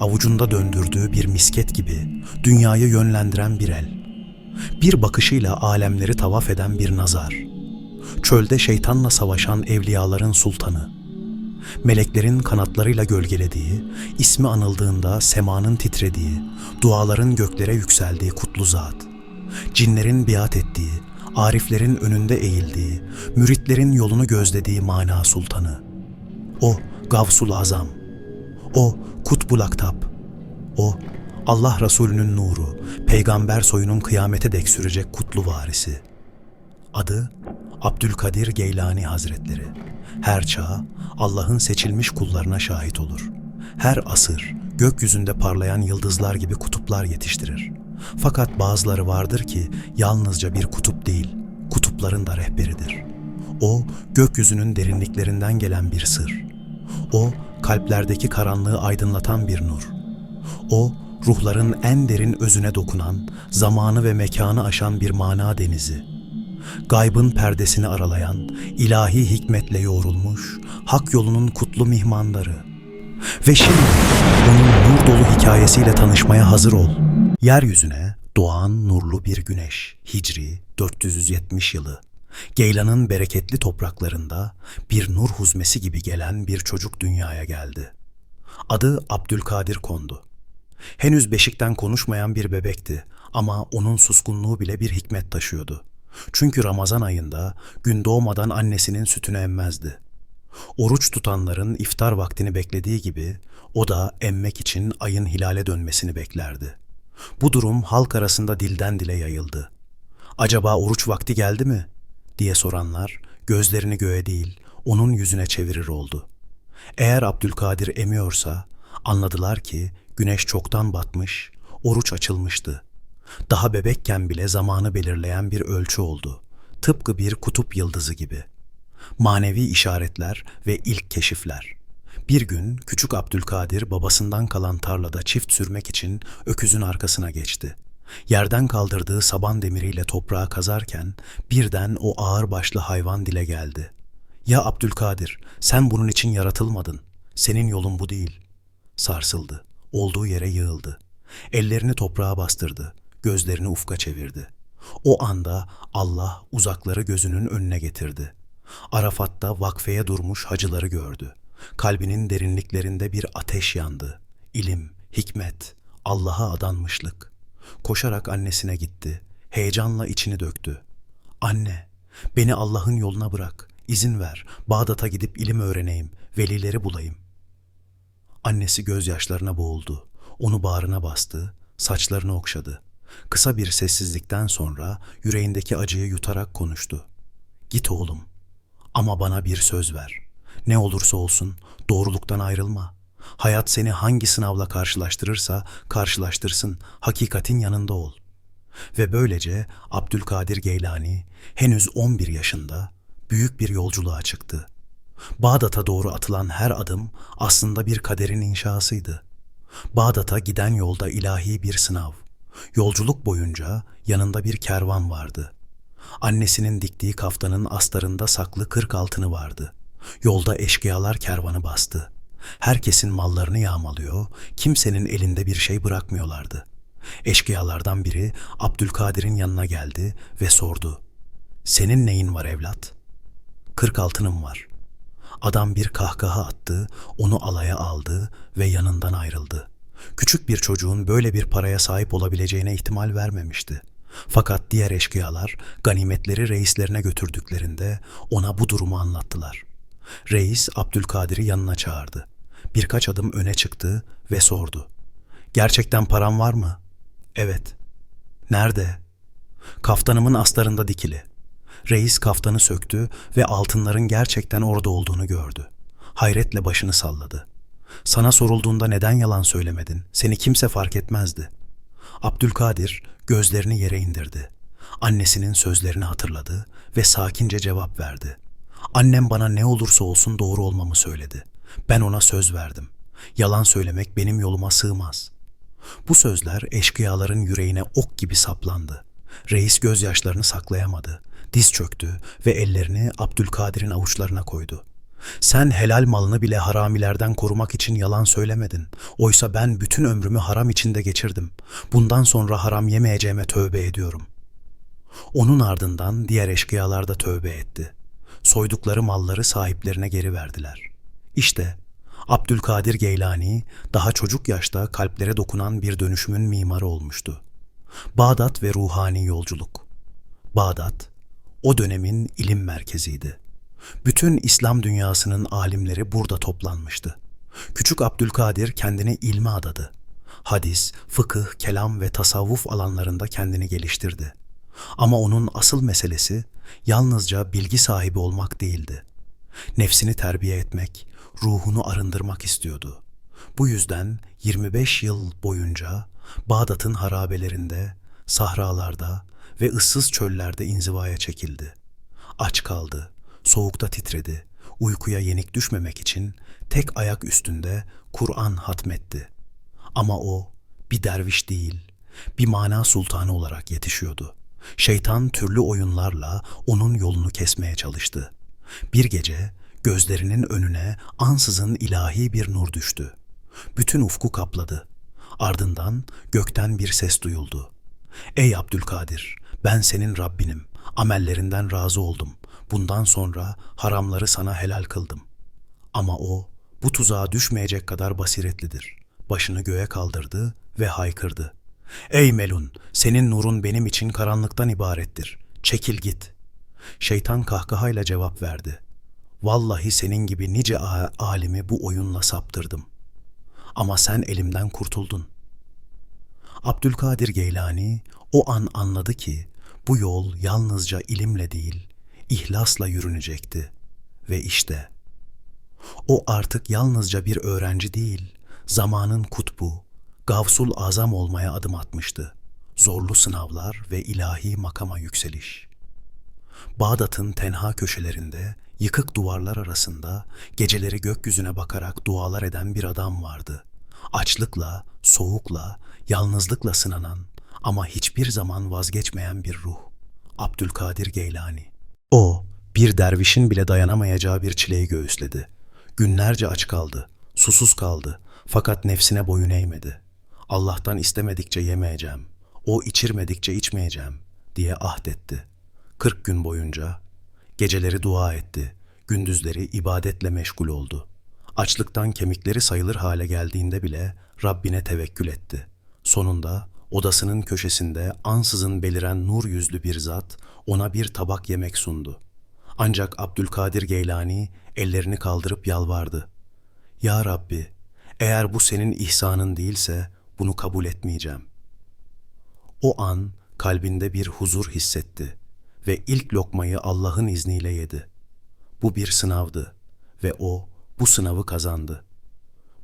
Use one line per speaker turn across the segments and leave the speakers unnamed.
Avucunda döndürdüğü bir misket gibi dünyayı yönlendiren bir el. Bir bakışıyla alemleri tavaf eden bir nazar. Çölde şeytanla savaşan evliyaların sultanı. Meleklerin kanatlarıyla gölgelediği, ismi anıldığında semanın titrediği, duaların göklere yükseldiği kutlu zat. Cinlerin biat ettiği, ariflerin önünde eğildiği, müritlerin yolunu gözlediği mana sultanı. O Gavsul Azam. O Kutbul Aktap. O Allah Resulü'nün nuru, peygamber soyunun kıyamete dek sürecek kutlu varisi. Adı Abdülkadir Geylani Hazretleri. Her çağ Allah'ın seçilmiş kullarına şahit olur. Her asır gökyüzünde parlayan yıldızlar gibi kutuplar yetiştirir. Fakat bazıları vardır ki yalnızca bir kutup değil, kutupların da rehberidir. O gökyüzünün derinliklerinden gelen bir sır. O kalplerdeki karanlığı aydınlatan bir nur. O ruhların en derin özüne dokunan, zamanı ve mekanı aşan bir mana denizi. Gaybın perdesini aralayan, ilahi hikmetle yoğrulmuş, hak yolunun kutlu mihmanları. Ve şimdi onun nur dolu hikayesiyle tanışmaya hazır ol. Yeryüzüne doğan nurlu bir güneş, Hicri 470 yılı. Geylan'ın bereketli topraklarında bir nur huzmesi gibi gelen bir çocuk dünyaya geldi. Adı Abdülkadir kondu. Henüz beşikten konuşmayan bir bebekti ama onun suskunluğu bile bir hikmet taşıyordu. Çünkü Ramazan ayında gün doğmadan annesinin sütünü emmezdi. Oruç tutanların iftar vaktini beklediği gibi o da emmek için ayın hilale dönmesini beklerdi. Bu durum halk arasında dilden dile yayıldı. Acaba oruç vakti geldi mi? Diye soranlar gözlerini göğe değil onun yüzüne çevirir oldu. Eğer Abdülkadir emiyorsa anladılar ki güneş çoktan batmış, oruç açılmıştı. Daha bebekken bile zamanı belirleyen bir ölçü oldu. Tıpkı bir kutup yıldızı gibi. Manevi işaretler ve ilk keşifler. Bir gün küçük Abdülkadir babasından kalan tarlada çift sürmek için öküzün arkasına geçti. Yerden kaldırdığı saban demiriyle toprağı kazarken birden o ağır başlı hayvan dile geldi. Ya Abdülkadir, sen bunun için yaratılmadın. Senin yolun bu değil. Sarsıldı. Olduğu yere yığıldı. Ellerini toprağa bastırdı. Gözlerini ufka çevirdi. O anda Allah uzakları gözünün önüne getirdi. Arafat'ta vakfeye durmuş hacıları gördü. Kalbinin derinliklerinde bir ateş yandı. İlim, hikmet, Allah'a adanmışlık. Koşarak annesine gitti. Heyecanla içini döktü. Anne, beni Allah'ın yoluna bırak. İzin ver. Bağdat'a gidip ilim öğreneyim. Velileri bulayım. Annesi gözyaşlarına boğuldu. Onu bağrına bastı, saçlarını okşadı. Kısa bir sessizlikten sonra yüreğindeki acıyı yutarak konuştu. Git oğlum. Ama bana bir söz ver. Ne olursa olsun doğruluktan ayrılma. Hayat seni hangi sınavla karşılaştırırsa karşılaştırsın, hakikatin yanında ol. Ve böylece Abdülkadir Geylani henüz 11 yaşında büyük bir yolculuğa çıktı. Bağdat'a doğru atılan her adım aslında bir kaderin inşasıydı. Bağdat'a giden yolda ilahi bir sınav. Yolculuk boyunca yanında bir kervan vardı. Annesinin diktiği kaftanın astarında saklı kırk altını vardı. Yolda eşkıyalar kervanı bastı. Herkesin mallarını yağmalıyor, kimsenin elinde bir şey bırakmıyorlardı. Eşkıyalardan biri Abdülkadir'in yanına geldi ve sordu. Senin neyin var evlat? Kırk altınım var. Adam bir kahkaha attı, onu alaya aldı ve yanından ayrıldı. Küçük bir çocuğun böyle bir paraya sahip olabileceğine ihtimal vermemişti. Fakat diğer eşkıyalar ganimetleri reislerine götürdüklerinde ona bu durumu anlattılar. Reis Abdülkadir'i yanına çağırdı. Birkaç adım öne çıktı ve sordu. Gerçekten param var mı? Evet. Nerede? Kaftanımın astarında dikili. Reis kaftanı söktü ve altınların gerçekten orada olduğunu gördü. Hayretle başını salladı. Sana sorulduğunda neden yalan söylemedin? Seni kimse fark etmezdi. Abdülkadir gözlerini yere indirdi. Annesinin sözlerini hatırladı ve sakince cevap verdi. Annem bana ne olursa olsun doğru olmamı söyledi. Ben ona söz verdim. Yalan söylemek benim yoluma sığmaz. Bu sözler eşkıyaların yüreğine ok gibi saplandı. Reis gözyaşlarını saklayamadı. Diz çöktü ve ellerini Abdülkadir'in avuçlarına koydu. Sen helal malını bile haramilerden korumak için yalan söylemedin. Oysa ben bütün ömrümü haram içinde geçirdim. Bundan sonra haram yemeyeceğime tövbe ediyorum. Onun ardından diğer eşkıyalar da tövbe etti. Soydukları malları sahiplerine geri verdiler. İşte Abdülkadir Geylani daha çocuk yaşta kalplere dokunan bir dönüşümün mimarı olmuştu. Bağdat ve ruhani yolculuk. Bağdat, o dönemin ilim merkeziydi. Bütün İslam dünyasının alimleri burada toplanmıştı. Küçük Abdülkadir kendini ilme adadı. Hadis, fıkıh, kelam ve tasavvuf alanlarında kendini geliştirdi. Ama onun asıl meselesi yalnızca bilgi sahibi olmak değildi. Nefsini terbiye etmek, ruhunu arındırmak istiyordu. Bu yüzden 25 yıl boyunca Bağdat'ın harabelerinde, sahralarda ve ıssız çöllerde inzivaya çekildi. Aç kaldı, soğukta titredi, uykuya yenik düşmemek için tek ayak üstünde Kur'an hatmetti. Ama o bir derviş değil, bir mana sultanı olarak yetişiyordu. Şeytan türlü oyunlarla onun yolunu kesmeye çalıştı. Bir gece gözlerinin önüne ansızın ilahi bir nur düştü. Bütün ufku kapladı. Ardından gökten bir ses duyuldu. Ey Abdülkadir, ben senin Rabbinim. Amellerinden razı oldum. Bundan sonra haramları sana helal kıldım. Ama o bu tuzağa düşmeyecek kadar basiretlidir. Başını göğe kaldırdı ve haykırdı. Ey Melun, senin nurun benim için karanlıktan ibarettir. Çekil git. Şeytan kahkahayla cevap verdi. Vallahi senin gibi nice alimi bu oyunla saptırdım. Ama sen elimden kurtuldun. Abdülkadir Geylani o an anladı ki bu yol yalnızca ilimle değil, ihlasla yürünecekti. Ve işte o artık yalnızca bir öğrenci değil, zamanın kutbu, Gavsul Azam olmaya adım atmıştı. Zorlu sınavlar ve ilahi makama yükseliş. Bağdat'ın tenha köşelerinde, yıkık duvarlar arasında geceleri gökyüzüne bakarak dualar eden bir adam vardı. Açlıkla, soğukla, yalnızlıkla sınanan ama hiçbir zaman vazgeçmeyen bir ruh. Abdülkadir Geylani. O, bir dervişin bile dayanamayacağı bir çileyi göğüsledi. Günlerce aç kaldı, susuz kaldı fakat nefsine boyun eğmedi. Allah'tan istemedikçe yemeyeceğim, o içirmedikçe içmeyeceğim diye ahdetti. Kırk gün boyunca geceleri dua etti, gündüzleri ibadetle meşgul oldu. Açlıktan kemikleri sayılır hale geldiğinde bile Rabbine tevekkül etti. Sonunda odasının köşesinde ansızın beliren nur yüzlü bir zat ona bir tabak yemek sundu. Ancak Abdülkadir Geylani ellerini kaldırıp yalvardı. Ya Rabbi, eğer bu senin ihsanın değilse bunu kabul etmeyeceğim. O an kalbinde bir huzur hissetti ve ilk lokmayı Allah'ın izniyle yedi. Bu bir sınavdı ve o bu sınavı kazandı.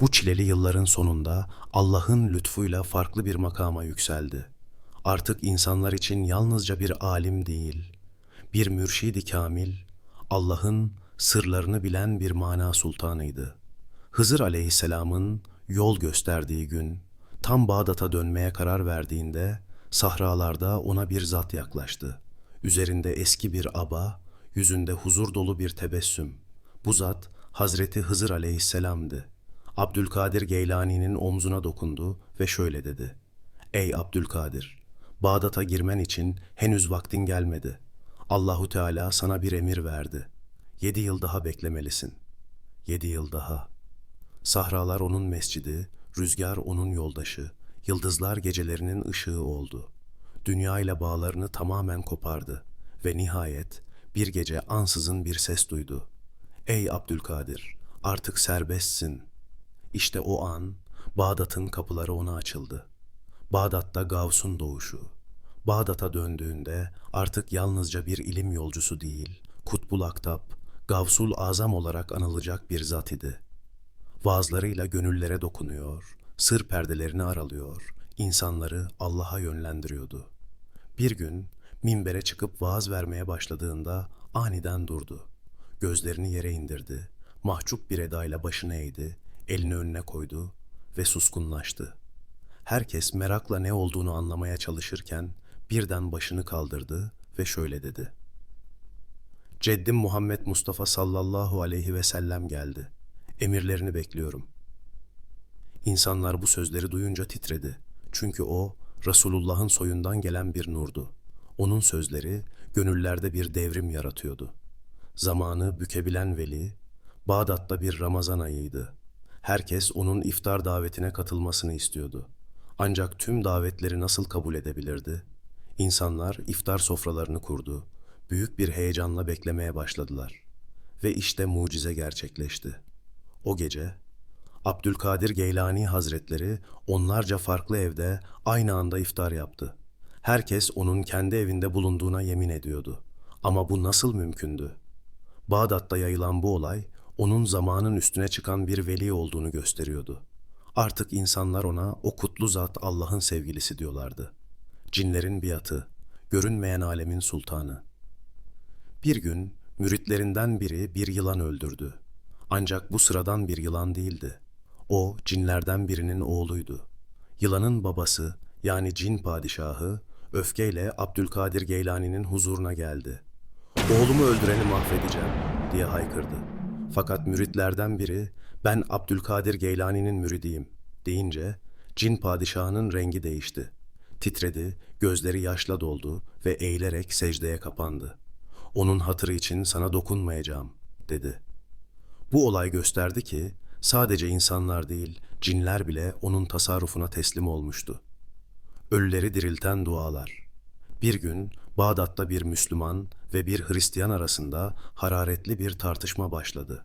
Bu çileli yılların sonunda Allah'ın lütfuyla farklı bir makama yükseldi. Artık insanlar için yalnızca bir alim değil, bir mürşidi kamil, Allah'ın sırlarını bilen bir mana sultanıydı. Hızır aleyhisselamın yol gösterdiği gün, tam Bağdat'a dönmeye karar verdiğinde, sahralarda ona bir zat yaklaştı. Üzerinde eski bir aba, yüzünde huzur dolu bir tebessüm. Bu zat, Hazreti Hızır aleyhisselamdı. Abdülkadir Geylani'nin omzuna dokundu ve şöyle dedi. Ey Abdülkadir, Bağdat'a girmen için henüz vaktin gelmedi. Allahu Teala sana bir emir verdi. Yedi yıl daha beklemelisin. Yedi yıl daha. Sahralar onun mescidi, rüzgar onun yoldaşı, yıldızlar gecelerinin ışığı oldu. Dünya ile bağlarını tamamen kopardı ve nihayet bir gece ansızın bir ses duydu. Ey Abdülkadir, artık serbestsin. İşte o an Bağdat'ın kapıları ona açıldı. Bağdat'ta Gavs'un doğuşu. Bağdat'a döndüğünde artık yalnızca bir ilim yolcusu değil, Kutbul Aktap, Gavsul Azam olarak anılacak bir zat idi. Vaazlarıyla gönüllere dokunuyor, sır perdelerini aralıyor, insanları Allah'a yönlendiriyordu. Bir gün minbere çıkıp vaaz vermeye başladığında aniden durdu. Gözlerini yere indirdi, mahcup bir edayla başını eğdi, elini önüne koydu ve suskunlaştı. Herkes merakla ne olduğunu anlamaya çalışırken birden başını kaldırdı ve şöyle dedi. Ceddim Muhammed Mustafa sallallahu aleyhi ve sellem geldi. Emirlerini bekliyorum. İnsanlar bu sözleri duyunca titredi. Çünkü o, Resulullah'ın soyundan gelen bir nurdu. Onun sözleri gönüllerde bir devrim yaratıyordu. Zamanı bükebilen veli, Bağdat'ta bir Ramazan ayıydı. Herkes onun iftar davetine katılmasını istiyordu. Ancak tüm davetleri nasıl kabul edebilirdi? İnsanlar iftar sofralarını kurdu. Büyük bir heyecanla beklemeye başladılar. Ve işte mucize gerçekleşti. O gece Abdülkadir Geylani Hazretleri onlarca farklı evde aynı anda iftar yaptı. Herkes onun kendi evinde bulunduğuna yemin ediyordu. Ama bu nasıl mümkündü? Bağdat'ta yayılan bu olay onun zamanın üstüne çıkan bir veli olduğunu gösteriyordu. Artık insanlar ona o kutlu zat Allah'ın sevgilisi diyorlardı. Cinlerin biatı, görünmeyen alemin sultanı. Bir gün müritlerinden biri bir yılan öldürdü. Ancak bu sıradan bir yılan değildi. O cinlerden birinin oğluydu. Yılanın babası yani cin padişahı öfkeyle Abdülkadir Geylani'nin huzuruna geldi. Oğlumu öldüreni mahvedeceğim diye haykırdı. Fakat müritlerden biri ben Abdülkadir Geylani'nin müridiyim deyince cin padişahının rengi değişti. Titredi, gözleri yaşla doldu ve eğilerek secdeye kapandı. Onun hatırı için sana dokunmayacağım dedi. Bu olay gösterdi ki sadece insanlar değil cinler bile onun tasarrufuna teslim olmuştu. Ölüleri dirilten dualar. Bir gün Bağdat'ta bir Müslüman ve bir Hristiyan arasında hararetli bir tartışma başladı.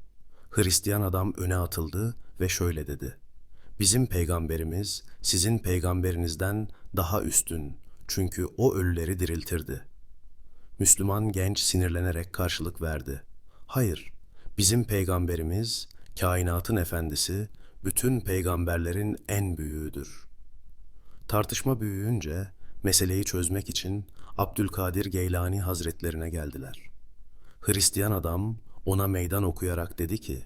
Hristiyan adam öne atıldı ve şöyle dedi. Bizim peygamberimiz sizin peygamberinizden daha üstün çünkü o ölüleri diriltirdi. Müslüman genç sinirlenerek karşılık verdi. Hayır, bizim peygamberimiz kainatın efendisi, bütün peygamberlerin en büyüğüdür. Tartışma büyüyünce meseleyi çözmek için Abdülkadir Geylani Hazretlerine geldiler. Hristiyan adam ona meydan okuyarak dedi ki,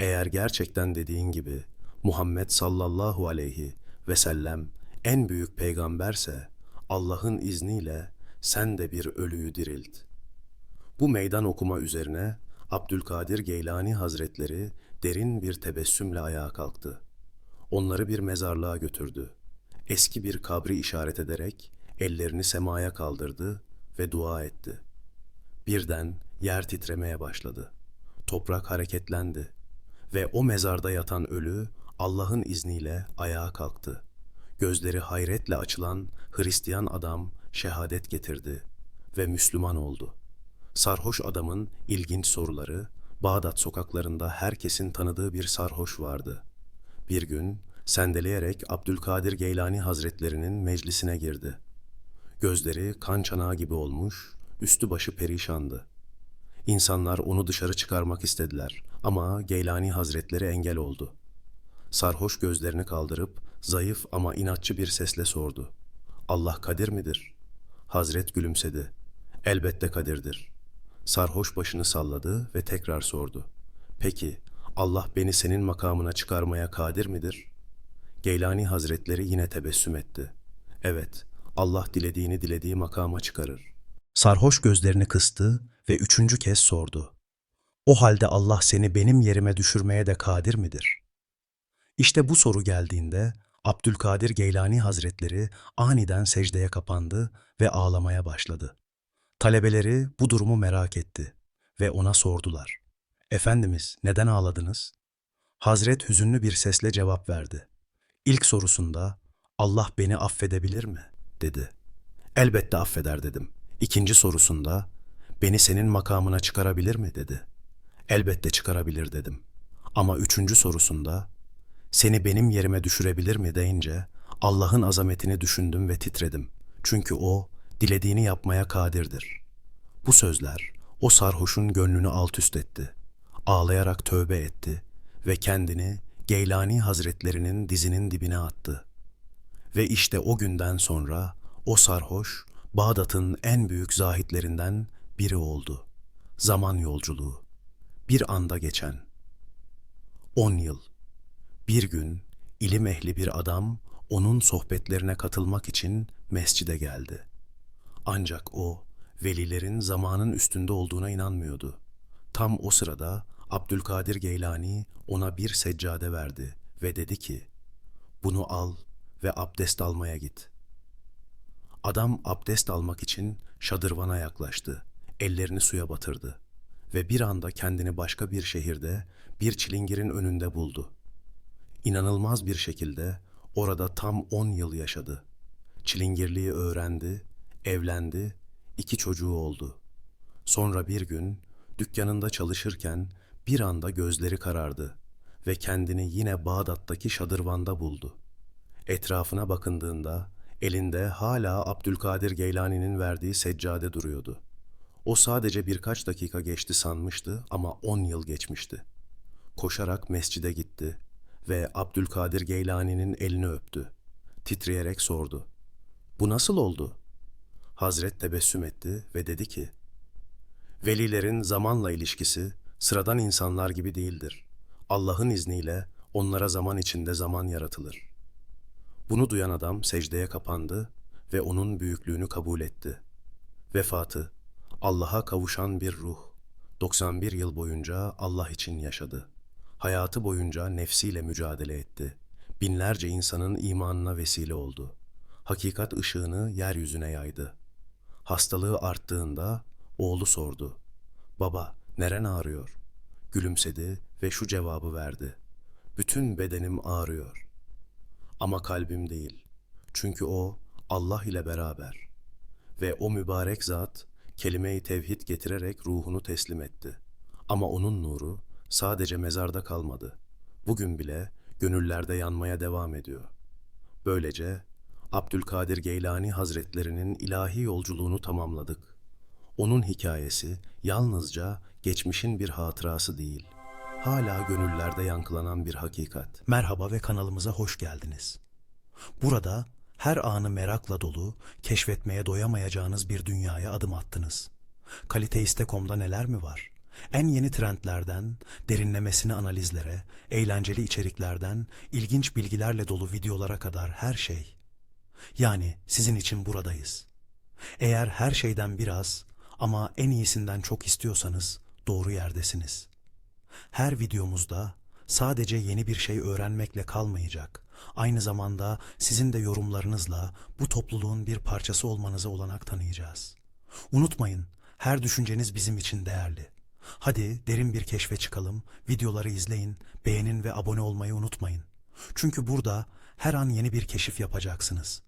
eğer gerçekten dediğin gibi Muhammed sallallahu aleyhi ve sellem en büyük peygamberse Allah'ın izniyle sen de bir ölüyü dirilt. Bu meydan okuma üzerine Abdülkadir Geylani Hazretleri derin bir tebessümle ayağa kalktı. Onları bir mezarlığa götürdü. Eski bir kabri işaret ederek ellerini semaya kaldırdı ve dua etti. Birden yer titremeye başladı. Toprak hareketlendi ve o mezarda yatan ölü Allah'ın izniyle ayağa kalktı. Gözleri hayretle açılan Hristiyan adam şehadet getirdi ve Müslüman oldu. Sarhoş adamın ilginç soruları, Bağdat sokaklarında herkesin tanıdığı bir sarhoş vardı. Bir gün sendeleyerek Abdülkadir Geylani Hazretlerinin meclisine girdi. Gözleri kan çanağı gibi olmuş, üstü başı perişandı. İnsanlar onu dışarı çıkarmak istediler ama Geylani Hazretleri engel oldu. Sarhoş gözlerini kaldırıp zayıf ama inatçı bir sesle sordu. Allah kadir midir? Hazret gülümsedi. Elbette kadirdir. Sarhoş başını salladı ve tekrar sordu. Peki Allah beni senin makamına çıkarmaya kadir midir? Geylani Hazretleri yine tebessüm etti. Evet, Allah dilediğini dilediği makama çıkarır. Sarhoş gözlerini kıstı ve üçüncü kez sordu. O halde Allah seni benim yerime düşürmeye de kadir midir? İşte bu soru geldiğinde Abdülkadir Geylani Hazretleri aniden secdeye kapandı ve ağlamaya başladı. Talebeleri bu durumu merak etti ve ona sordular. Efendimiz neden ağladınız? Hazret hüzünlü bir sesle cevap verdi. İlk sorusunda Allah beni affedebilir mi? dedi. Elbette affeder dedim. İkinci sorusunda beni senin makamına çıkarabilir mi? dedi. Elbette çıkarabilir dedim. Ama üçüncü sorusunda seni benim yerime düşürebilir mi deyince Allah'ın azametini düşündüm ve titredim. Çünkü o dilediğini yapmaya kadirdir. Bu sözler o sarhoşun gönlünü alt üst etti. Ağlayarak tövbe etti ve kendini Geylani Hazretlerinin dizinin dibine attı. Ve işte o günden sonra o sarhoş Bağdat'ın en büyük zahitlerinden biri oldu. Zaman yolculuğu. Bir anda geçen. On yıl. Bir gün ilim ehli bir adam onun sohbetlerine katılmak için mescide geldi. Ancak o Velilerin zamanın üstünde olduğuna inanmıyordu. Tam o sırada Abdülkadir Geylani ona bir seccade verdi ve dedi ki, bunu al ve abdest almaya git. Adam abdest almak için şadırvana yaklaştı, ellerini suya batırdı ve bir anda kendini başka bir şehirde bir çilingirin önünde buldu. İnanılmaz bir şekilde orada tam 10 yıl yaşadı. Çilingirliği öğrendi, evlendi, iki çocuğu oldu. Sonra bir gün dükkanında çalışırken bir anda gözleri karardı ve kendini yine Bağdat'taki şadırvanda buldu. Etrafına bakındığında elinde hala Abdülkadir Geylani'nin verdiği seccade duruyordu. O sadece birkaç dakika geçti sanmıştı ama on yıl geçmişti. Koşarak mescide gitti ve Abdülkadir Geylani'nin elini öptü. Titreyerek sordu. Bu nasıl oldu? Hazret tebessüm etti ve dedi ki, Velilerin zamanla ilişkisi sıradan insanlar gibi değildir. Allah'ın izniyle onlara zaman içinde zaman yaratılır. Bunu duyan adam secdeye kapandı ve onun büyüklüğünü kabul etti. Vefatı, Allah'a kavuşan bir ruh. 91 yıl boyunca Allah için yaşadı. Hayatı boyunca nefsiyle mücadele etti. Binlerce insanın imanına vesile oldu. Hakikat ışığını yeryüzüne yaydı. Hastalığı arttığında oğlu sordu. Baba, neren ağrıyor? Gülümsedi ve şu cevabı verdi. Bütün bedenim ağrıyor. Ama kalbim değil. Çünkü o Allah ile beraber. Ve o mübarek zat kelime-i tevhid getirerek ruhunu teslim etti. Ama onun nuru sadece mezarda kalmadı. Bugün bile gönüllerde yanmaya devam ediyor. Böylece Abdülkadir Geylani Hazretlerinin ilahi yolculuğunu tamamladık. Onun hikayesi yalnızca geçmişin bir hatırası değil, hala gönüllerde yankılanan bir hakikat. Merhaba ve kanalımıza hoş geldiniz. Burada her anı merakla dolu, keşfetmeye doyamayacağınız bir dünyaya adım attınız. Kaliteiste.com'da neler mi var? En yeni trendlerden, derinlemesine analizlere, eğlenceli içeriklerden, ilginç bilgilerle dolu videolara kadar her şey. Yani sizin için buradayız. Eğer her şeyden biraz ama en iyisinden çok istiyorsanız doğru yerdesiniz. Her videomuzda sadece yeni bir şey öğrenmekle kalmayacak, aynı zamanda sizin de yorumlarınızla bu topluluğun bir parçası olmanıza olanak tanıyacağız. Unutmayın, her düşünceniz bizim için değerli. Hadi derin bir keşfe çıkalım, videoları izleyin, beğenin ve abone olmayı unutmayın. Çünkü burada her an yeni bir keşif yapacaksınız.